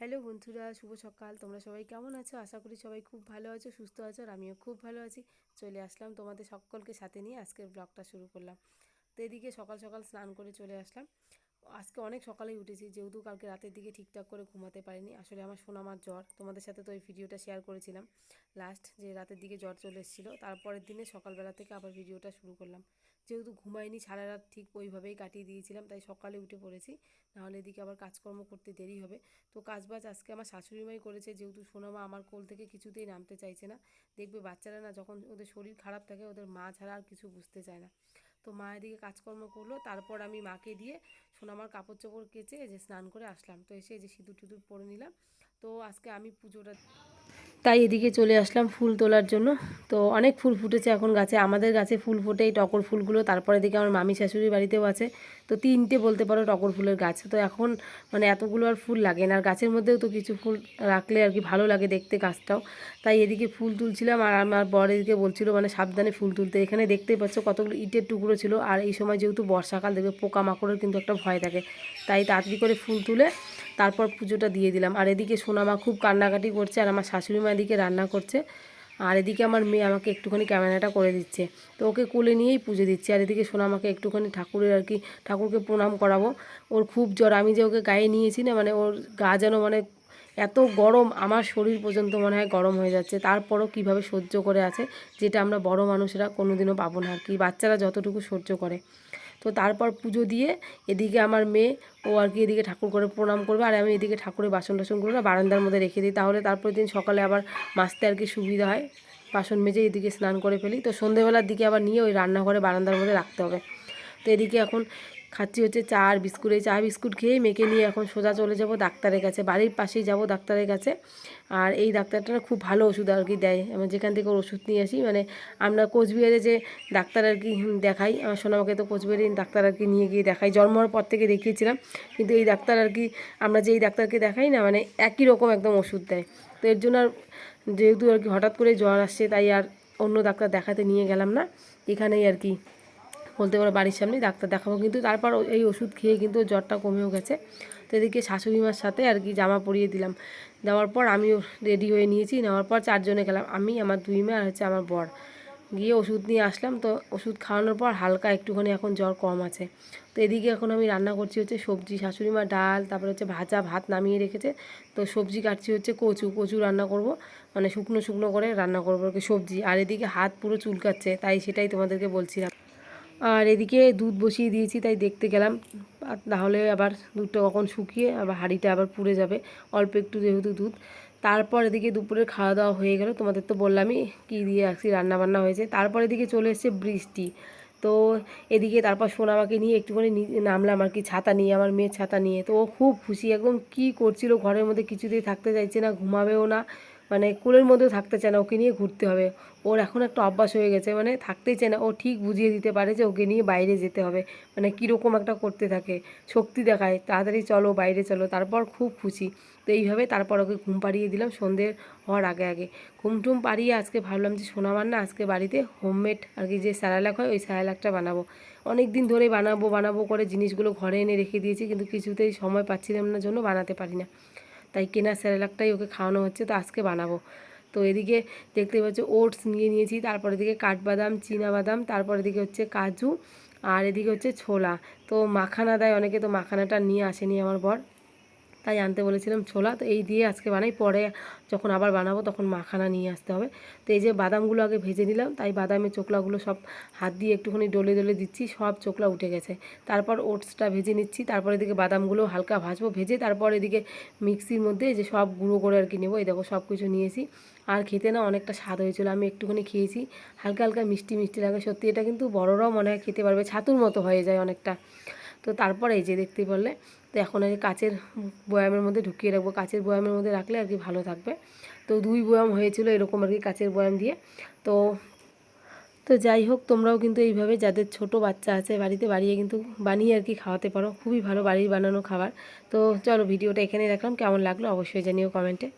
Hello বন্ধুরা, শুভ সকাল। তোমরা সবাই কেমন আছো? আশা করি সবাই খুব ভালো আছো, সুস্থ আছো, আর আমিও খুব ভালো আছি। চলে আসলাম তোমাদের সকলকে সাথে নিয়ে, আজকের ব্লগটা শুরু করলাম। তো এদিকে সকাল সকাল স্নান করে চলে আসলাম। আজকে অনেক সকালেই উঠেছি, যেহেতু কালকে রাতের দিকে ঠিকঠাক করে ঘুমাতে পারিনি। আসলে আমার সোনামার জ্বর, তোমাদের সাথে তো ওই ভিডিওটা শেয়ার করেছিলাম। লাস্ট যে রাতের দিকে জ্বর চলে এসেছিল, তারপরের দিনে সকালবেলা থেকে আবার ভিডিওটা শুরু করলাম। যেহেতু ঘুমাইনি, সারা রাত ঠিক ওইভাবেই কাটিয়ে দিয়েছিলাম, তাই সকালে উঠে পড়েছি। নাহলে এদিকে আবার কাজকর্ম করতে দেরি হবে। তো কাজবাজ আজকে আমার শাশুড়ি মাই করেছে, যেহেতু সোনামা আমার কোল থেকে কিছুতেই নামতে চাইছে না। দেখবে বাচ্চারা না যখন ওদের শরীর খারাপ থাকে, ওদের মা ছাড়া আর কিছু বুঝতে চায় না। তো মা এদিকে কাজকর্ম করল, তারপর আমি মাকে দিয়ে সোনামার কাপড় চোপড় কেচে যে স্নান করে আসলাম। তো এসে যে সিঁদুর টিঁদুর পরে নিলাম। তো আজকে আমি পুজোটা তাই এদিকে চলে আসলাম ফুল তোলার জন্য। তো অনেক ফুল ফুটেছে এখন গাছে। আমাদের গাছে ফুল ফোটে এই টকর ফুলগুলো। তারপরে এদিকে আমার মামি শাশুড়ির বাড়িতেও আছে। তো তিনটে বলতে পারো টকর ফুলের গাছ। তো এখন মানে এতগুলো আর ফুল লাগে না। আর গাছের মধ্যেও তো কিছু ফুল রাখলে আর কি ভালো লাগে দেখতে গাছটাও। তাই এদিকে ফুল তুলছিলাম। আর আমার বর এদিকে বলছিল মানে সাবধানে ফুল তুলতে। এখানে দেখতেই পাচ্ছ কতগুলো ইটের টুকরো ছিল। আর এই সময় যেহেতু বর্ষাকাল দেখবে পোকামাকড়ের কিন্তু একটা ভয় থাকে। তাই তাড়াতাড়ি করে ফুল তুলে তারপর পুজোটা দিয়ে দিলাম। আর এদিকে সোনামা খুব কান্নাকাটি করছে আর আমার শাশুড়ি মা এদিকে রান্না করছে। আর এদিকে আমার মেয়ে আমাকে একটুখানি ক্যামেরাটা করে দিচ্ছে। তো ওকে কোলে নিয়েই পুজো দিচ্ছি। আর এদিকে সোনামাকে একটুখানি ঠাকুরের আর কি, ঠাকুরকে প্রণাম করাবো। ওর খুব জ্বর। আমি যে ওকে গায়ে নিয়েছি না মানে ওর গা যেন মানে এত গরম, আমার শরীর পর্যন্ত মনে হয় গরম হয়ে যাচ্ছে। তারপরও কীভাবে সহ্য করে আছে, যেটা আমরা বড় মানুষেরা কোনোদিনও পাবো না আর কি। বাচ্চারা যতটুকু সহ্য করে। তো তারপর পুজো দিয়ে এদিকে আমার মেয়ে, ও আর কি এদিকে ঠাকুর করে প্রণাম করবে। আর আমি এদিকে ঠাকুরের বাসন টাসন করে বারান্দার মধ্যে রেখে দিই। তাহলে তারপর দিন সকালে আবার মাছতে আর কি সুবিধা হয়। বাসন মেজে এদিকে স্নান করে ফেলি। তো সন্ধেবেলার দিকে আবার নিয়ে ওই রান্নাঘরে বারান্দার মধ্যে রাখতে হবে। তো এদিকে এখন খাচ্ছি হচ্ছে চা আর বিস্কুট। এই চা, বিস্কুট খেয়েই মেয়েকে নিয়ে এখন সোজা চলে যাব ডাক্তারের কাছে। বাড়ির পাশেই যাব ডাক্তারের কাছে। আর এই ডাক্তারটা খুব ভালো ওষুধ আর কি দেয়। আমার যেখান থেকে ওষুধ নিয়ে আসি মানে আমরা কোচবিহারে যে ডাক্তার আর কি দেখাই, আমার সোনামাকে তো কোচবিহারে ডাক্তার আর কি নিয়ে গিয়ে দেখাই। জন্ম হওয়ার পর থেকে দেখিয়েছিলাম, কিন্তু এই ডাক্তার আর কি, আমরা যে এই ডাক্তারকে দেখাই না মানে একই রকম একদম ওষুধ দেয়। তো এর জন্য আর যেহেতু আর কি হঠাৎ করে জ্বর আসছে, তাই আর অন্য ডাক্তার দেখাতে নিয়ে গেলাম না। এখানেই আর কি বলতে পারো বাড়ির সামনেই ডাক্তার দেখাবো। কিন্তু তারপর এই ওষুধ খেয়ে কিন্তু জ্বরটা কমেও গেছে। তো এদিকে শাশুড়ি মার সাথে আর কি জামা পরিয়ে দিলাম। দেওয়ার পর আমিও রেডি হয়ে নিয়েছি। নেওয়ার পর চারজনে গেলাম। আমি, আমার দুই মেয়ে আর হচ্ছে আমার বর। গিয়ে ওষুধ নিয়ে আসলাম। তো ওষুধ খাওয়ানোর পর হালকা একটুখানি এখন জ্বর কম আছে। তো এদিকে এখন আমি রান্না করছি হচ্ছে সবজি। শাশুড়ি মা ডাল, তারপরে হচ্ছে ভাজা ভাত নামিয়ে রেখেছে। তো সবজি কাটছি হচ্ছে কচু। কচু রান্না করব। মানে শুকনো শুকনো করে রান্না করব সবজি। আর এদিকে হাত পুরো চুলকাচ্ছে, তাই সেটাই তোমাদেরকে বলছিলাম। আর এদিকে দুধ বসিয়ে দিয়েছি, তাই দেখতে গেলাম। তাহলে আবার দুধটা কখন শুকিয়ে আবার হাঁড়িটা আবার পুড়ে যাবে, অল্প একটু যেহেতু দুধ। তারপর এদিকে দুপুরের খাওয়া দাওয়া হয়ে গেল, তোমাদের তো বললামই কী দিয়ে আসছি, রান্নাবান্না হয়েছে। তারপর এদিকে চলে এসছে বৃষ্টি। তো এদিকে তারপর সোনামাকে নিয়ে একটুখানি নামলাম আর কি, ছাতা নিয়ে, আমার মেয়ের ছাতা নিয়ে। তো ও খুব খুশি, একদম কি করছিল, ঘরের মধ্যে কিছুতেই থাকতে চাইছে না, ঘুমাবেও না। মানে কুলের মধ্যেও থাকতে চায় না, ওকে নিয়ে ঘুরতে হবে। ওর এখন একটা অভ্যাস হয়ে গেছে মানে থাকতেই চায় না। ও ঠিক বুঝিয়ে দিতে পারে যে ওকে নিয়ে বাইরে যেতে হবে। মানে কীরকম একটা করতে থাকে, শক্তি দেখায়, তাড়াতাড়ি চলো, বাইরে চলো, তারপর খুব খুশি। তো এইভাবে তারপর ওকে ঘুম পাড়িয়ে দিলাম সন্ধ্যে হওয়ার আগে আগে। ঘুম টুম পাড়িয়ে আজকে ভাবলাম যে সোনামার না আজকে বাড়িতে হোমমেড আর কি যে স্যারালাক হয়, ওই স্যারালাকটা বানাবো। অনেক দিন ধরে বানাবো বানাবো করে জিনিসগুলো ঘরে এনে রেখে দিয়েছি, কিন্তু কিছুতেই সময় পাচ্ছিলাম না, জন্য বানাতে পারি না। তাই কেনা স্যারেলাকটাই ওকে খাওয়ানো হচ্ছে, তো আজকে বানাবো। তো এদিকে দেখতে পাচ্ছ ওটস নিয়ে নিয়েছি, তারপরে এদিকে কাঠবাদাম বাদাম তারপরে এদিকে হচ্ছে কাজু, আর এদিকে হচ্ছে ছোলা। তো মাখানা দেয় অনেকে, তো মাখানাটা নিয়ে আসেনি আমার বর। তাই আনতে বলেছিলাম, ছোলা, তো এই দিয়ে আজকে বানাই, পরে যখন আবার বানাবো তখন মাখানা নিয়ে আসতে হবে। তো এই যে বাদামগুলো আগে ভেজে নিলাম, তাই বাদামের চোকলাগুলো সব হাত দিয়ে একটুখানি ডলে ডলে দিচ্ছি, সব চোকলা উঠে গেছে। তারপর ওটসটা ভেজে নিচ্ছি, তারপর এদিকে বাদামগুলো হালকা ভাজবো, ভেজে তারপর এদিকে মিক্সির মধ্যে যে সব গুঁড়ো করে আর কি নেব, এই দেখো সব কিছু নিয়েছি আর খেতে না অনেকটা স্বাদ হয়েছিল, আমি একটুখানি খেয়েছি, হালকা হালকা মিষ্টি মিষ্টি লাগে, সত্যি এটা কিন্তু বড়রাও মনে হয় খেতে পারবে, ছাতুর মতো হয়ে যায় অনেকটা। তো তারপরে এই যে দেখতে পারলে, তো এখন আর কাচের বয়ামের মধ্যে ঢুকিয়ে রাখব। কাচের বয়ামের মধ্যে রাখলে আর কি ভালো থাকবে। তো দুই বয়াম হয়েছিল এরকম আর কি কাচের বয়াম দিয়ে। তো তো যাই হোক, তোমরাও কিন্তু এইভাবে যাদের ছোট বাচ্চা আছে বাড়িতে বাড়িয়ে কিন্তু বানিয়ে আর কি খাওয়াতে পারো। খুবই ভালো বাড়ির বানানো খাবার। তো চলো ভিডিওটা এখানে রাখলাম। কেমন লাগল অবশ্যই জানিও কমেন্টে।